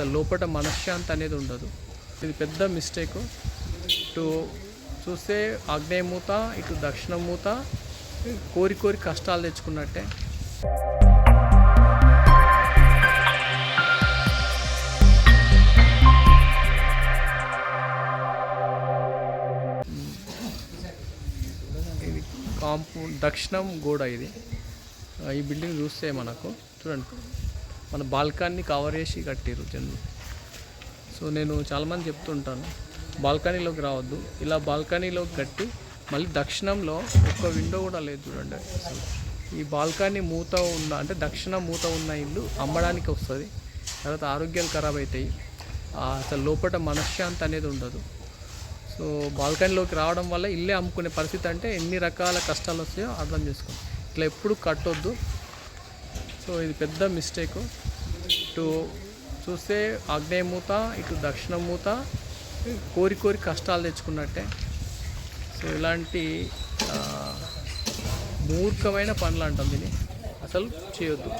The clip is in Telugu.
అసలు లోపల మనశ్శాంతి అనేది ఉండదు. ఇది పెద్ద మిస్టేక్. ఇటు చూస్తే ఆగ్నేయ మూత ఇటు దక్షిణమూత కోరి కోరి కష్టాలు తెచ్చుకున్నట్టే. ఇది కాంపౌండ్ దక్షిణం గోడ ఇది. ఈ బిల్డింగ్ చూస్తే మనకు చూడండి. మన బాల్కనీ కవర్ చేసి కట్టిరు జన్మ సో నేను చాలామంది చెప్తుంటాను బాల్కనీలోకి రావద్దు. ఇలా బాల్కనీలోకి కట్టి మళ్ళీ దక్షిణంలో ఒక్క విండో కూడా లేదు చూడండి. అసలు ఈ బాల్కనీ మూత ఉన్న అంటే దక్షిణ మూత ఉన్న ఇల్లు అమ్మడానికి వస్తుంది. తర్వాత ఆరోగ్యాలు ఖరాబ్ అవుతాయి అసలు లోపల మనశ్శాంతి అనేది ఉండదు. సో బాల్కనీలోకి రావడం వల్ల ఇల్లే అమ్ముకునే పరిస్థితి అంటే ఎన్ని రకాల కష్టాలు వస్తాయో అర్థం చేసుకోండి ఇట్లా ఎప్పుడు కట్టొద్దు. సో ఇది పెద్ద మిస్టేక్. ఇటు చూస్తే ఆగ్నేయ మూత ఇటు దక్షిణ మూత కోరి కోరి కష్టాలు తెచ్చుకున్నట్టే. సో ఇలాంటి మూర్ఖమైన పనులు అంటాం దీన్ని. అసలు చేయొద్దు.